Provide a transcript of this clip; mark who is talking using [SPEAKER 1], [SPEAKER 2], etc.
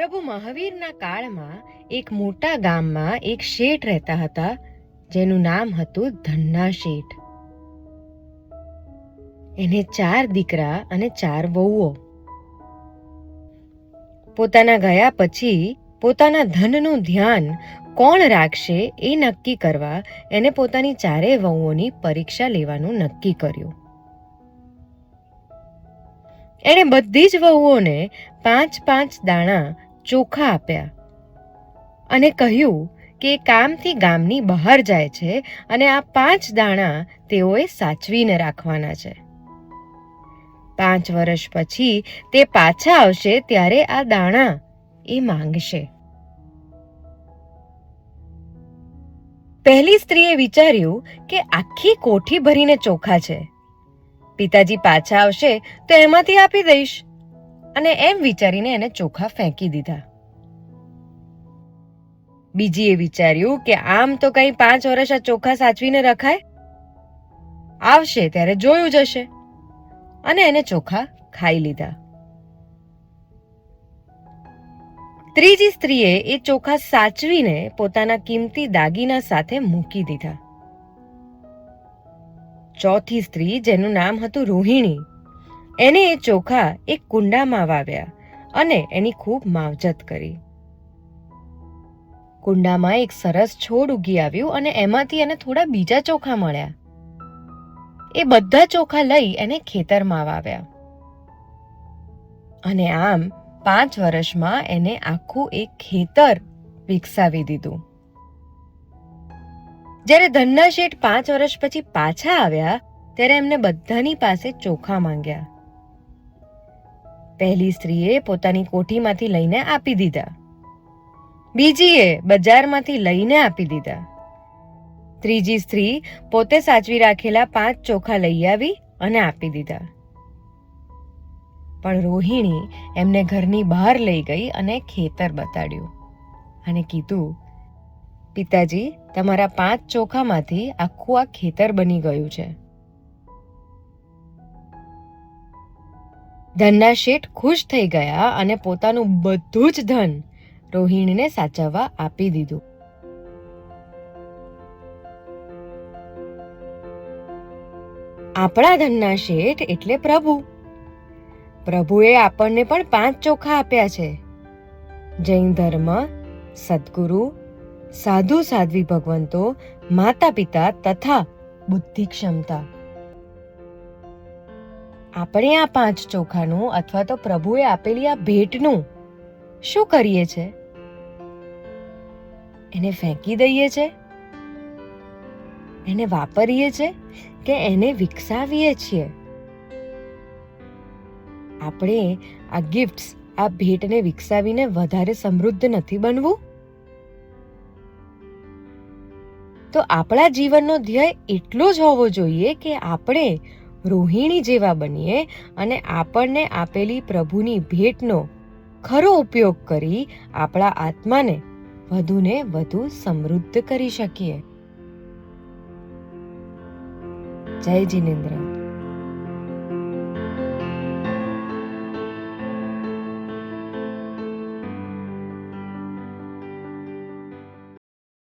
[SPEAKER 1] પ્રભુ મહાવીરના કાળમાં એક મોટા ગામમાં એક શેઠ રહેતા હતા, જેનું નામ હતું ધન્ના શેઠ. એને ચાર દીકરા અને ચાર વહુઓ. પોતાના ગયા પછી પોતાના ધનનું ધ્યાન કોણ રાખશે એ નક્કી કરવા એને પોતાની ચારેય વહુઓની પરીક્ષા લેવાનું નક્કી કર્યું. એણે બધી જ વહુઓને પાંચ પાંચ દાણા ચોખા આપ્યા અને કહ્યું કે કામથી ગામની બહાર જાય છે અને આ પાંચ દાણા તેઓએ સાચવીને રાખવાના છે. પાંચ વર્ષ પછી તે પાછા આવશે ત્યારે આ દાણા એ માંગશે. પહેલી સ્ત્રીએ વિચાર્યું કે આખી કોઠી ભરીને ચોખા છે. પિતાજી પાછા આવશે તો એમાંથી આપી દઈશ. અને એમ વિચારીને એને ચોખા ફેંકી દીધા. બીજીએ વિચાર્યું કે આમ તો કઈ પાંચ વર્ષ આ ચોખા સાચવીને રખાય? આવશે ત્યારે જોયું જશે અને એને ચોખા ખાઈ લીધા. ત્રીજી સ્ત્રીએ એ ચોખા સાચવીને પોતાના કિંમતી દાગીના સાથે મૂકી દીધા. ચોથી સ્ત્રી, જેનું નામ હતું રોહિણી એને એ ચોખા એક કુંડામાં વાવ્યા અને એની ખૂબ માવજત કરી. કુંડામાં એક સરસ છોડ ઉગી આવ્યું અને એમાંથી એને થોડા બીજા ચોખા મળ્યા. એ બધા ચોખા લઈ એને ખેતરમાં વાવ્યા. અને આમ પાંચ વર્ષમાં એને આખું એક ખેતર વિકસાવી દીધું. જ્યારે ધન્ના શેઠ પાંચ વર્ષ પછી પાછા આવ્યા, ત્યારે એમને બધાની પાસે ચોખા માંગ્યા. પહેલી સ્ત્રીએ પોતાની કોઠીમાંથી લઈને આપી દીધા. બીજીએ બજારમાંથી લઈને આપી દીધા. ત્રીજી સ્ત્રી પોતે સાચવી રાખેલા પાંચ ચોખા લઈ આવી અને આપી દીધા. પણ રોહિણી એમને ઘરની બહાર લઈ ગઈ અને ખેતર બતાડ્યું અને કીધું, પિતાજી, તમારા પાંચ ચોખામાંથી આખું આ ખેતર બની ગયું છે. ધનના શેઠ ખુશ થઈ ગયા અને પોતાનું બધું જ ધન રોહિણીને સાચવવા આપી દીધું. આપણા ધનના શેઠ એટલે પ્રભુ. પ્રભુએ આપણને પણ પાંચ ચોખા આપ્યા છે. જૈન ધર્મ, સદગુરુ, સાધુ સાધ્વી ભગવંતો માતા પિતા તથા બુદ્ધિ ક્ષમતા આપણે આ પાંચ ચોખાનું અથવા તો પ્રભુએ આપેલી આ ભેટનું શું કરીએ છે? એને ફેંકી દઈએ છે? એને વાપરીએ છે કે એને વિકસાવીએ છીએ? આપણે આ ગિફ્ટ્સ આ ભેટને વિકસાવીને વધારે સમૃદ્ધ નથી બનવું? તો આપણા જીવનનો ધ્યેય એટલો જ હોવો જોઈએ કે આપણે રોહિણી જેવા બનીએ અને આપણને આપેલી પ્રભુની ભેટનો ખરો ઉપયોગ કરી આપણા આત્માને વધુને વધુ સમૃદ્ધ કરી શકીએ. જય જિનેન્દ્ર.